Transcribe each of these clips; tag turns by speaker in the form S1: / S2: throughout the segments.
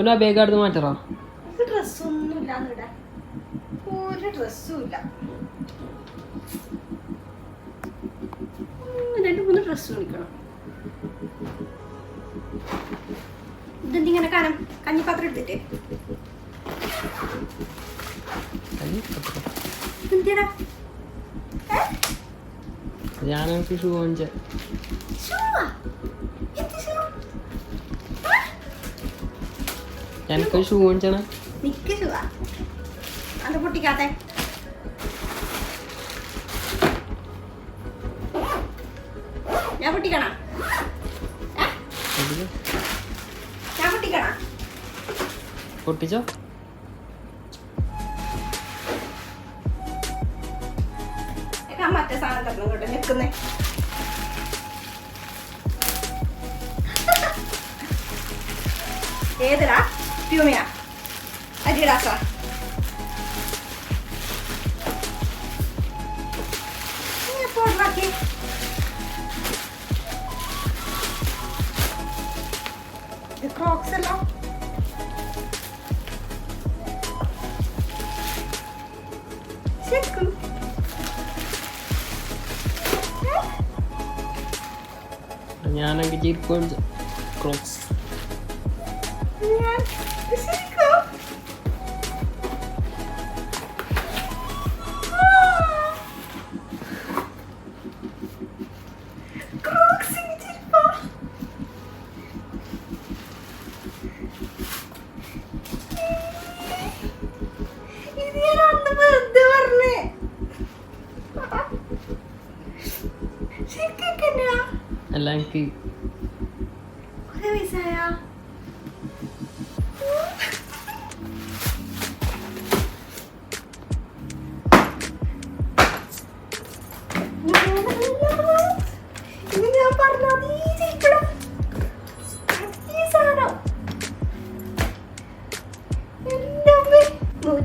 S1: പിന്നെ ബാഗ് അടുത്ത് മാറ്ററാ
S2: രണ്ട് മൂന്ന് ഡ്രസ്സ് മേടിക്കണം. ഇതെന്തിങ്ങനെ കനം? കഞ്ഞിപ്പാത്രം എടുത്തിട്ട്. എന്തിനാ
S1: ഞാൻ ഷൂ വാങ്ങിച്ച.
S2: ഷൂവാ?
S1: എനിക്ക് ഷൂ വാങ്ങിച്ചാണ്
S2: നിക്ക് ഷൂവാ അത് പൊട്ടിക്കാത്തെ. ഞാൻ പൊട്ടിക്കണ. ഞാൻ പൊട്ടിക്കണ.
S1: പൊട്ടിച്ചോ?
S2: മറ്റേ സാധനം തരണം കേട്ടോ നിക്കുന്നേ ഏതിടാ പ്യൂമിയാ അരിയിടാസാ പോടാക്കി ഇത് ക്രോക്സ് അല്ലോ ശരിക്കും
S1: ഞാനെങ്കിൽ ചെരുപ്പ് വാങ്ങിച്ച ക്രോക്സ്
S2: ഞാൻ ശരിക്കും ക്രോക്സിന് ചെരുപ്പാ ഇത് ഞാൻ അന്ന് വെറുതെ പറഞ്ഞേ. ശരിക്കും
S1: അല്ല എനിക്ക്
S2: കുറേ വയസ്സായാ?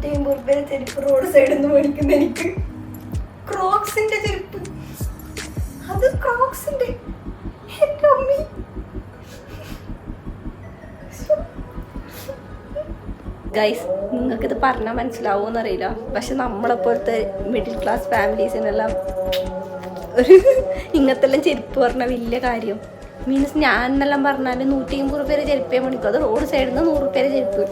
S2: നൂറ്റി അമ്പത് ചെരുപ്പ് റോഡ് സൈഡിൽ നിന്ന് മേടിക്കുന്ന എനിക്ക്. ക്രോക്സിന്റെ ചെരുപ്പ്. അത് ക്രോക്സിന്റെ. എന്റെ അമ്മി. ഗൈസ് നിങ്ങൾക്കിത് പറഞ്ഞാൽ മനസ്സിലാവുമെന്ന് അറിയില്ല. പക്ഷെ നമ്മളെപ്പോലത്തെ മിഡിൽ ക്ലാസ് ഫാമിലീസിനെല്ലാം ഒരു ഇങ്ങനത്തെല്ലാം ചെരുപ്പ് പറഞ്ഞ വലിയ കാര്യം. മീൻസ് ഞാൻ എന്നെല്ലാം പറഞ്ഞാൽ നൂറ്റി അമ്പത് റുപ്യ ചെരുപ്പേ മണിക്കും അത് റോഡ് സൈഡിൽ നിന്ന് നൂറ് റുപ്യ ചെരുപ്പ്.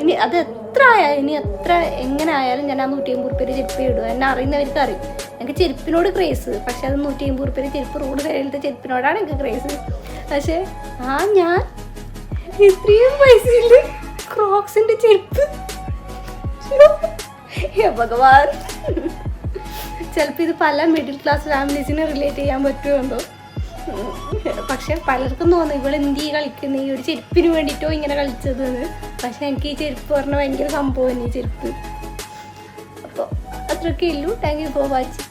S2: ഇനി അത് എത്ര ആയാലും ഇനി എത്ര എങ്ങനെ ആയാലും ഞാൻ ആ നൂറ്റി അമ്പത് റുപ്യ ചെരുപ്പ് ഇടും. എന്നെ അറിയുന്നവർക്ക് അറിയും. എനിക്ക് ചെരുപ്പിനോട് ക്രേസ് പക്ഷെ അത് നൂറ്റി അമ്പത് റുപ്യ ചെരുപ്പ് റോഡ് സൈഡിലത്തെ ചെരുപ്പിനോടാണ് എനിക്ക് ക്രേസ് പക്ഷെ ആ ഞാൻ ഇത്രയും പൈസയിൽ ക്രോക്സിന്റെ ചെരുപ്പ് ഭഗവാൻ. ചിലപ്പോൾ ഇത് പല മിഡിൽ ക്ലാസ് ഫാമിലീസിനെ റിലേറ്റ് ചെയ്യാൻ പറ്റുമുണ്ടോ ഉം. പക്ഷെ പലർക്കും തോന്നും എന്ത് ഈ കളിക്കുന്ന? ഈ ഒരു ചെരുപ്പിന് വേണ്ടിയിട്ടോ ഇങ്ങനെ കളിച്ചത്. പക്ഷെ എനിക്ക് ഈ ചെരുപ്പ് പറഞ്ഞാൽ ഭയങ്കര സംഭവം ഈ ചെരുപ്പ്. അപ്പോൾ അത്രയൊക്കെ ഉള്ളൂ. Thank you for watching